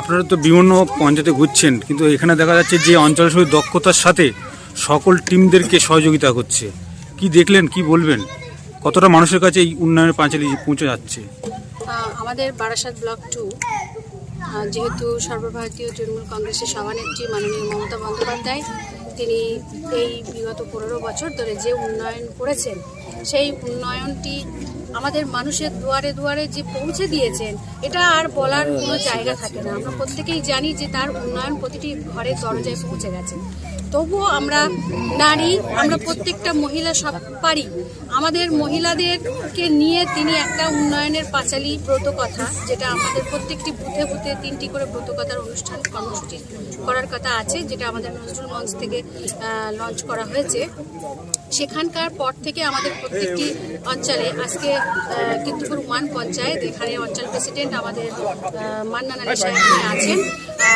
আপনারা তো বিভিন্ন পঞ্চায়েতে ঘুরছেন, কিন্তু এখানে দেখা যাচ্ছে যে অঞ্চল সমিতি দক্ষতার সাথে সকল টিমদেরকে সহযোগিতা করছে। কি দেখলেন, কি বলবেন? কতটা মানুষের কাছে এই উন্নয়নের পাঁচালি পৌঁছে যাচ্ছে? আমাদের বারাসাত ব্লক টু যেহেতু সর্বভারতীয় তৃণমূল কংগ্রেসের সভানেত্রী মাননীয় মমতা বন্দ্যোপাধ্যায়, তিনি এই বিগত পনেরো বছর ধরে যে উন্নয়ন করেছেন, সেই উন্নয়নটি আমাদের মানুষের দুয়ারে দুয়ারে যে পৌঁছে দিয়েছেন, এটা আর বলার কোনো জায়গা থাকে না। আমরা প্রত্যেকেই জানি যে তার উন্নয়ন প্রতিটি ঘরের দরজায় পৌঁছে গেছে। তবুও আমরা নারী, আমরা প্রত্যেকটা মহিলা সব পারি আমাদের মহিলাদেরকে নিয়ে তিনি একটা উন্নয়নের পাঁচালী ব্রত কথা যেটা আমাদের প্রত্যেকটি বুথে বুথে তিনটি করে ব্রত কথার অনুষ্ঠান কর্মসূচি করার কথা আছে, যেটা আমাদের নজরুল মঞ্চ থেকে লঞ্চ করা হয়েছে। সেখানকার পর থেকে আমাদের প্রত্যেকটি অঞ্চলে, আজকে কিন্তু ওয়ান পঞ্চায়েত, এখানে অঞ্চল প্রেসিডেন্ট আমাদের মান্নান সাহেব আছেন।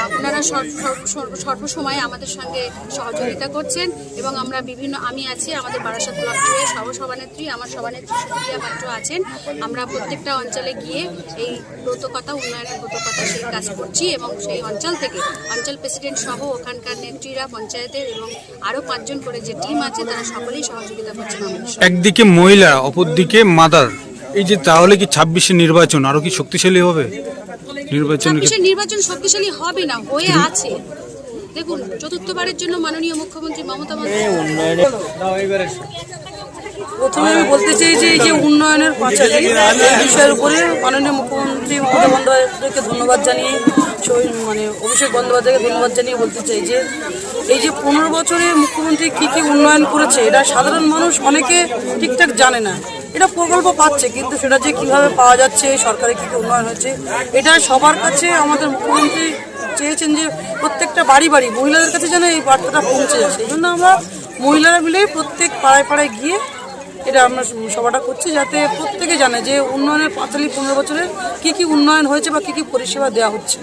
আহ, ওনারা সর্ব- সর্ব- সর্ব- সর্বসময় আমাদের সঙ্গে সহযোগিতা করছেন এবং আমরা বিভিন্ন আমি আছি আমাদের বারাসাত ব্লক থেকে সহসভানেত্রী আমার সভানেত্রী সুপ্রিয়া পাত্র আছেন। আমরা প্রত্যেকটা অঞ্চলে গিয়ে এই ব্রতকথা উন্নয়নের ব্রতকথা সেই কাজ করছি এবং সেই অঞ্চল থেকে অঞ্চল প্রেসিডেন্ট সহ ওখানকার নেত্রীরা পঞ্চায়েতের এবং আরও পাঁচজন করে যে টিম আছে তারা সকলেই সহযোগিতা করছেন একদিকে মহিলা অপরদিকে মাদার। এই যে তাহলে কি ছাব্বিশে নির্বাচন আরও কি শক্তিশালী হবে? নির্বাচন নির্বাচন শক্তিশালী হবে না হয়ে আছে। দেখুন চতুর্থবারের জন্য মাননীয় মুখ্যমন্ত্রী মমতা প্রথমে আমি বলতে চাই যে এই যে উন্নয়নের পাঁচালী এই বিষয়ের উপরে মাননীয় মুখ্যমন্ত্রী মমতা বন্দ্যোপাধ্যায়কে ধন্যবাদ জানিয়ে মানে অভিষেক বন্দ্যোপাধ্যায়কে ধন্যবাদ জানিয়ে বলতে চাই যে এই যে পনেরো বছরে মুখ্যমন্ত্রী কি কি উন্নয়ন করেছে এটা সাধারণ মানুষ অনেকে ঠিকঠাক জানে না। এটা প্রকল্প পাচ্ছে, কিন্তু সেটা যে কীভাবে পাওয়া যাচ্ছে সরকারে কি কি উন্নয়ন হয়েছে এটা সবার কাছে আমাদের মুখ্যমন্ত্রী চেয়েছেন যে প্রত্যেকটা বাড়ি বাড়ি মহিলাদের কাছে যেন এই বার্তাটা পৌঁছে যায়। সেই জন্য আমরা মহিলারা মিলে প্রত্যেক পাড়ায় পাড়ায় গিয়ে এটা আমরা সভাটা করছি, যাতে প্রত্যেকে জানে যে উন্নয়নের পাঁচালি পনেরো বছরে কি কি উন্নয়ন হয়েছে বা কি কি পরিষেবা দেওয়া হচ্ছে।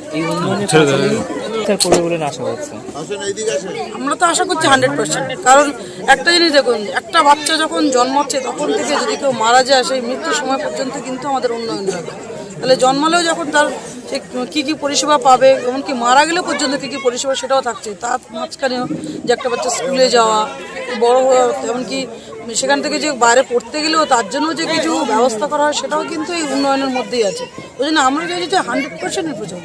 স্যার করবে বলে আশা করছে। আমরা তো আশা করছি হান্ড্রেড পার্সেন্ট। কারণ একটা জিনিস দেখুন একটা বাচ্চা যখন জন্মাচ্ছে তখন থেকে যদি কেউ মারা যায় সেই মৃত্যুর সময় পর্যন্ত কিন্তু আমাদের উন্নয়ন হবে তাহলে জন্মালেও যখন তার সে কী কী পরিষেবা পাবে এমনকি মারা গেলেও পর্যন্ত কী কী পরিষেবা সেটাও থাকছে। তার মাঝখানেও যে একটা বাচ্চা স্কুলে যাওয়া বড় হওয়া এমনকি সেখান থেকে যে বাইরে পড়তে গেলেও তার জন্য যে কিছু ব্যবস্থা করা হয় সেটাও কিন্তু এই উন্নয়নের মধ্যেই আছে। ওই জন্য আমরা চাইছি যে হান্ড্রেড পার্সেন্ট প্রচার।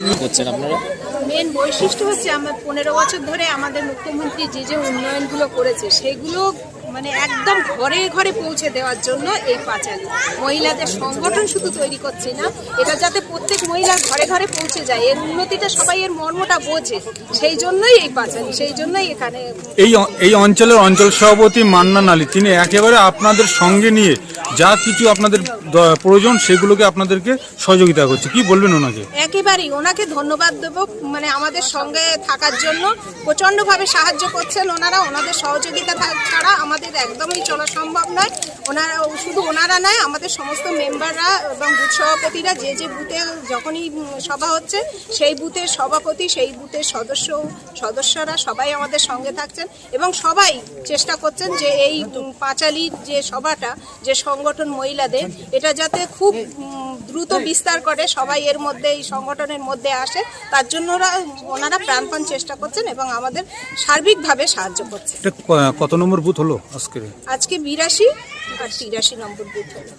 করছেন আপনারা? মেন বৈশিষ্ট্য হচ্ছে আমরা পনেরো বছর ধরে আমাদের মুখ্যমন্ত্রী যে যে উন্নয়নগুলো করেছে, সেগুলো মানে একদম ঘরে ঘরে পৌঁছে দেওয়ার জন্য এই পাঁচালী। মহিলাদের সংগঠন শুধু তৈরি করছি না এটা যাতে প্রত্যেক মহিলার ঘরে ঘরে পৌঁছে যায়। এর উন্নতিটা সবাই এর মর্মটা বোঝে। সেই জন্যই এই পাঁচালী সেই জন্যই এখানে এই এই অঞ্চলের অঞ্চল সভাপতি মান্নান আলী তিনি একেবারে আপনাদের সঙ্গে নিয়ে যা কিছু আপনাদের প্রয়োজন সেগুলোকে আপনাদেরকে সহযোগিতা করছে। কি বলবেন ওনাকে? একেবারেই ওনাকে ধন্যবাদ দেবো। মানে আমাদের সঙ্গে থাকার জন্য প্রচণ্ডভাবে সাহায্য করছেন ওনারা। ওনাদের সহযোগিতা ছাড়া আমাদের একদমই চলা সম্ভব নয়। ওনারা, শুধু ওনারা নয়, আমাদের সমস্ত মেম্বাররা এবং বুথ সভাপতিরা যে যে বুথে যখনই সভা হচ্ছে, সেই বুথের সভাপতি, সেই বুথের সদস্য, সদস্যরা সবাই আমাদের সঙ্গে থাকছেন এবং সবাই চেষ্টা করছেন যে এই পাঁচালীর যে সভাটা, যে সংগঠন মহিলাদের, এটা যাতে খুব দ্রুত বিস্তার করে সবাই এর মধ্যে এই সংগঠনের মধ্যে আসে তার জন্য ওরা ওনারা প্রাণপণ চেষ্টা করছেন এবং আমাদের সার্বিকভাবে সাহায্য করছেন কত নম্বর বুথ হলো আজকে আজকে বিরাশি আর তিরাশি নম্বর বুথ হলো।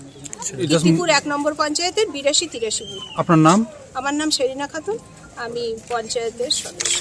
কীর্তিপুর এক নম্বর পঞ্চায়েতের বিরাশি তিরাশি বুথ। আপনার নাম? আমার নাম শেরিনা খাতুন আমি পঞ্চায়েতের সদস্য।